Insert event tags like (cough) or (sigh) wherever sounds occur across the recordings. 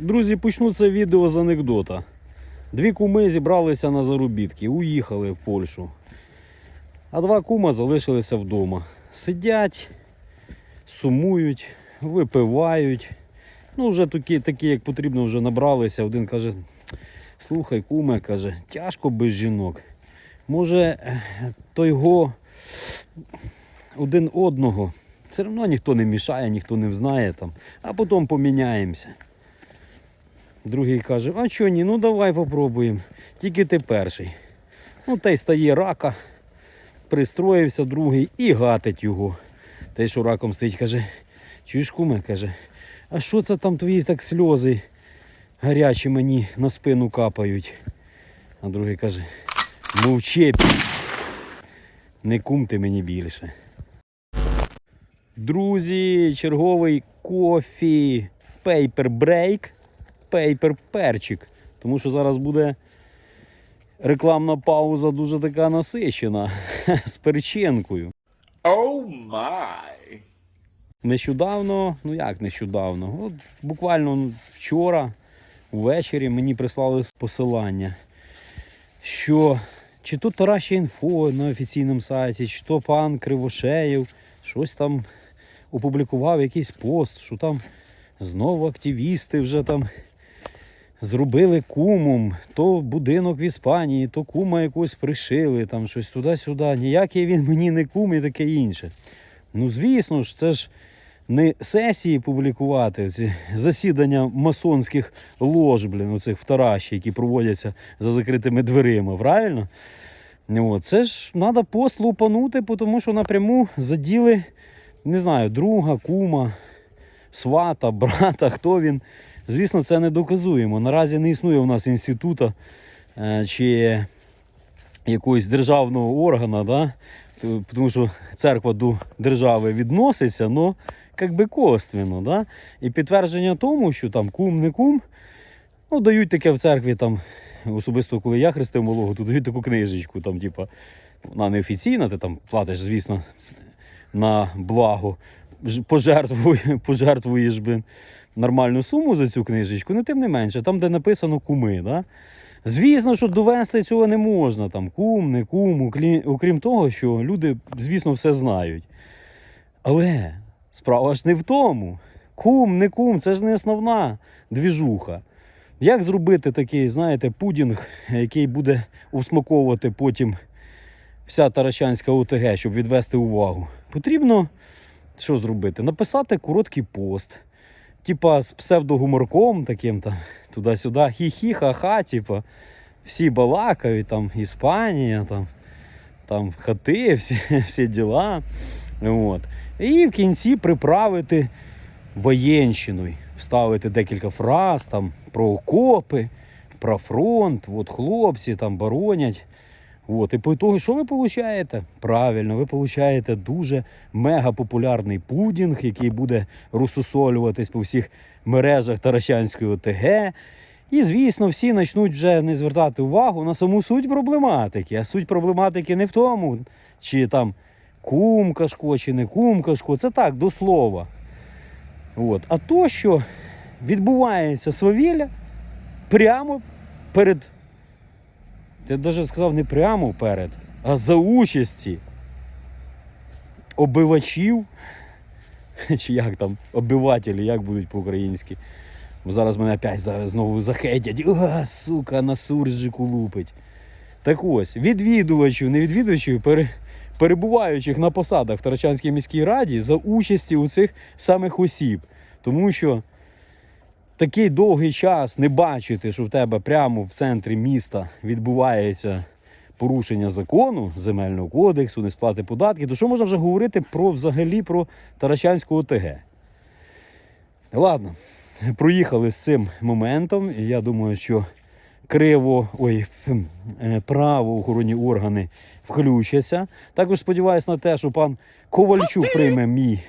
Друзі, почну це відео з анекдота. Дві куми зібралися на заробітки, уїхали в Польщу. А два кума залишилися вдома. Сидять, сумують, випивають. Ну, вже такі, такі, як потрібно, вже набралися. Один каже: слухай, куме, каже, тяжко без жінок. Може, е, той го один одного. Все одно ніхто не мішає, ніхто не знає там, а потім поміняємося. Другий каже, а чого ні, ну давай попробуємо. Тільки ти перший. Ну та й стає рака, пристроївся другий і гатить його. Той, що раком стоїть, каже, чуєш куме, каже, а що це там твої так сльози гарячі мені на спину капають? А другий каже, мовчи, не кум ти мені більше. Друзі, черговий кофі пейпер брейк, пейпер перчик. Тому що зараз буде рекламна пауза дуже така насичена (laughs) з перчинкою. Oh my. Нещодавно, ну як нещодавно, от буквально вчора ввечері мені прислали посилання, що чи то Тараща інфо на офіційному сайті, чи то пан Кривошеєв щось там опублікував якийсь пост, що там знову активісти вже там зробили кумом, то будинок в Іспанії, то кума якось пришили, там щось туди-сюди. Ніякий він мені не кум і таке інше. Ну, звісно ж, це ж не сесії публікувати, ці засідання масонських лож, блін, оцих в які проводяться за закритими дверима, правильно? Ну, От, це ж треба пост лупанути, тому що напряму заділи, не знаю, друга, кума, свата, брата, хто він. Звісно, це не доказуємо. Наразі не існує у нас інституту е, чи якогось державного органу, да? Тому що церква до держави відноситься, але як би косвенно. Да? І підтвердження тому, що там кум не кум, ну, дають таке в церкві, там, особисто коли я хрестив малого, то дають таку книжечку, там, типа, вона неофіційна, ти там платиш, звісно, на благо, ж- пожертвує- (laughs) пожертвуєш блин, нормальну суму за цю книжечку, але тим не менше, там, де написано куми. Да? Звісно, що довести цього не можна, там кум, не кум, окрім, окрім того, що люди, звісно, все знають. Але справа ж не в тому. Кум, не кум, це ж не основна двіжуха. Як зробити такий, знаєте, пудінг, який буде усмаковувати потім вся Таращанська ОТГ, щоб відвести увагу? Потрібно що зробити? Написати короткий пост, типа з псевдогуморком таким там, туди-сюди, хі-хі, ха-ха, типа, всі балакають, там Іспанія, там, там хати, всі, (laughs) всі діла. От. І в кінці приправити воєнщиною, вставити декілька фраз там, про окопи, про фронт, от хлопці там боронять. От, і по ітогу, що ви получаєте? Правильно, ви получаєте дуже мега популярний пудінг, який буде розсусолюватись по всіх мережах Таращанської ОТГ. І, звісно, всі почнуть вже не звертати увагу на саму суть проблематики. А суть проблематики не в тому, чи там кумкашко, чи не кумкашко. Це так, до слова. От. А то, що відбувається свавілля прямо перед я навіть сказав не прямо перед, а за участі обивачів, (laughs) чи як там, обивателі, як будуть по-українськи. Бо зараз мене опять знову захейтять. А, сука, на суржику лупить. Так ось, відвідувачів, не відвідувачів, пере, перебуваючих на посадах в Тарачанській міській раді за участі у цих самих осіб. Тому що такий довгий час не бачити, що в тебе прямо в центрі міста відбувається порушення закону, земельного кодексу, несплати податків, то що можна вже говорити про взагалі про Таращанську ОТГ? Ладно, проїхали з цим моментом, і я думаю, що криво, ой, е, правоохоронні органи включаться. Також сподіваюся на те, що пан Ковальчук прийме мій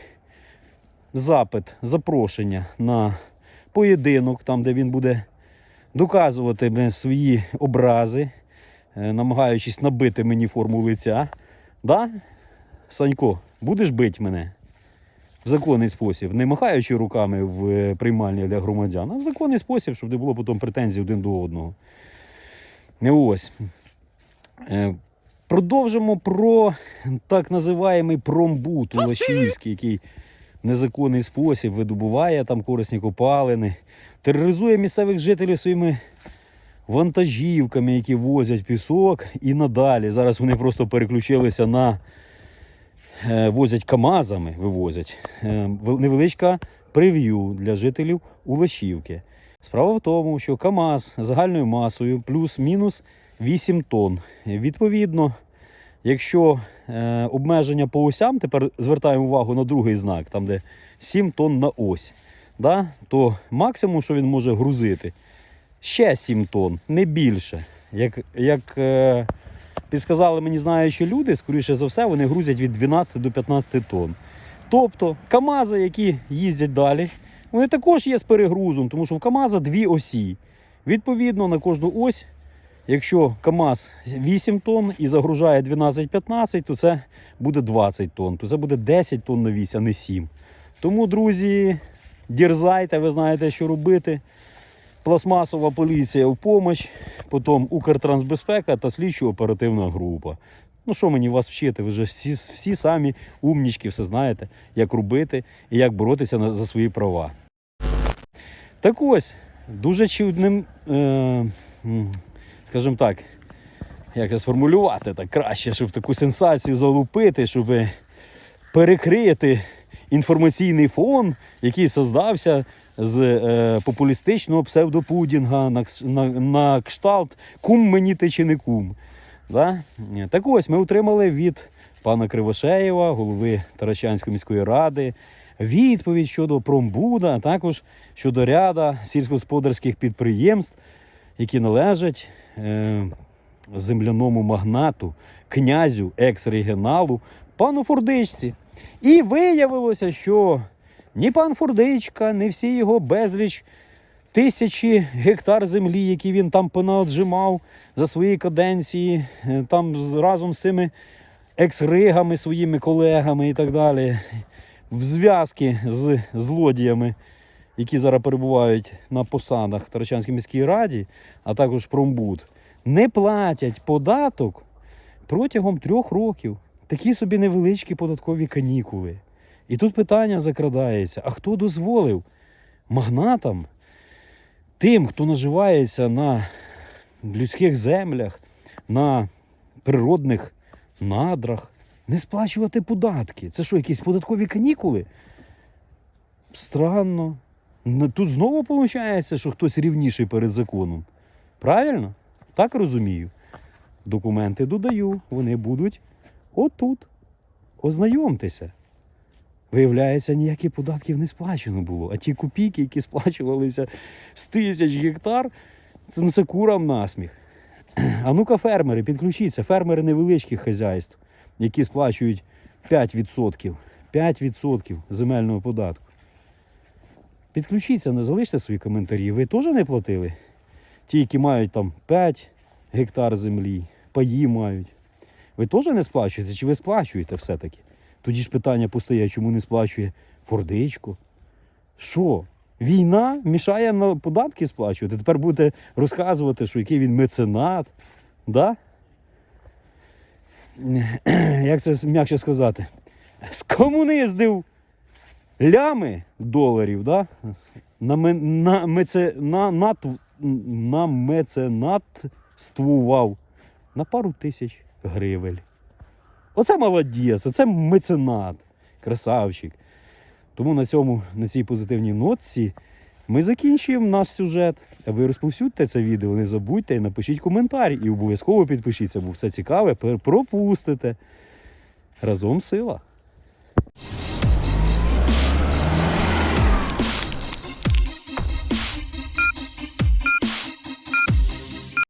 запит, запрошення на поєдинок, там, де він буде доказувати блін, свої образи, е, намагаючись набити мені форму лиця. Да? Санько, будеш бити мене? в законний спосіб, не махаючи руками в е, приймальні для громадян, а в законний спосіб, щоб не було потім претензій один до одного. Не ось. Е, Продовжимо про так називаємий промбут Улашівський, який незаконний спосіб видобуває там корисні копалини, тероризує місцевих жителів своїми вантажівками, які возять пісок, і надалі. Зараз вони просто переключилися на е, возять КАМАЗами, вивозять. Е, невеличка прев'ю для жителів Улашівки. Справа в тому, що КАМАЗ загальною масою плюс-мінус 8 тонн. Відповідно, якщо е, обмеження по осям, тепер звертаємо увагу на другий знак, там де 7 тонн на ось, да, то максимум, що він може грузити, ще 7 тонн, не більше. Як, як е, підсказали мені знаючі люди, скоріше за все, вони грузять від 12 до 15 тонн. Тобто КАМАЗи, які їздять далі, вони також є з перегрузом, тому що в КАМАЗа дві осі. Відповідно, на кожну ось, якщо КАМАЗ 8 тонн і загружає 12-15, то це буде 20 тонн. То це буде 10 тонн на вісь, а не 7. Тому, друзі, дірзайте, ви знаєте, що робити. Пластмасова поліція в помощь, потім Укртрансбезпека та слідчо-оперативна група. Ну що мені вас вчити? Ви вже всі, всі самі умнічки, все знаєте, як робити і як боротися на- за свої права. Так ось, дуже чудним, е, скажімо так, як це сформулювати так краще, щоб таку сенсацію залупити, щоб перекрити інформаційний фон, який создався з е, популістичного псевдопудінга на, на, на кшталт кум мені ти чи не кум. Да? Так ось ми отримали від пана Кривошеєва, голови Таращанської міської ради, відповідь щодо промбуда, а також щодо ряда сільськогосподарських підприємств, які належать е, земляному магнату, князю екс-регіоналу, пану Фурдичці. І виявилося, що ні пан Фурдичка, ні всі його безліч тисячі гектар землі, які він там понаотжимав за свої каденції, е, там разом з цими екс-ригами, своїми колегами і так далі, в зв'язки з злодіями, які зараз перебувають на посадах Тарачанській міській раді, а також промбуд, не платять податок протягом трьох років. Такі собі невеличкі податкові канікули. І тут питання закрадається: а хто дозволив магнатам, тим, хто наживається на людських землях, на природних надрах, не сплачувати податки? Це що, якісь податкові канікули? Странно. Тут знову виходить, що хтось рівніший перед законом. Правильно? Так розумію. Документи додаю, вони будуть отут. Ознайомтеся. Виявляється, ніяких податків не сплачено було. А ті копійки, які сплачувалися з тисяч гектар, це, ну, це курам насміх. (clears throat) А ну-ка, фермери, підключіться, фермери невеличких хазяйств, які сплачують 5%. 5% земельного податку. Підключіться, не залиште свої коментарі. Ви теж не платили? Ті, які мають там 5 гектар землі, паї мають. Ви теж не сплачуєте, чи ви сплачуєте все-таки? Тоді ж питання постає, чому не сплачує Фордичко? Що? Війна мішає на податки сплачувати. Тепер будете розказувати, що який він меценат. Да? Як це м'якше сказати? Скомуниздив лями доларів, да? на, на, меце, на, на, на меценатствував на пару тисяч гривень. Оце молодець, оце меценат, красавчик. Тому на цьому, на цій позитивній нотці ми закінчуємо наш сюжет. Ви розповсюдьте це відео, не забудьте і напишіть коментар. І обов'язково підпишіться, бо все цікаве пропустите. Разом сила!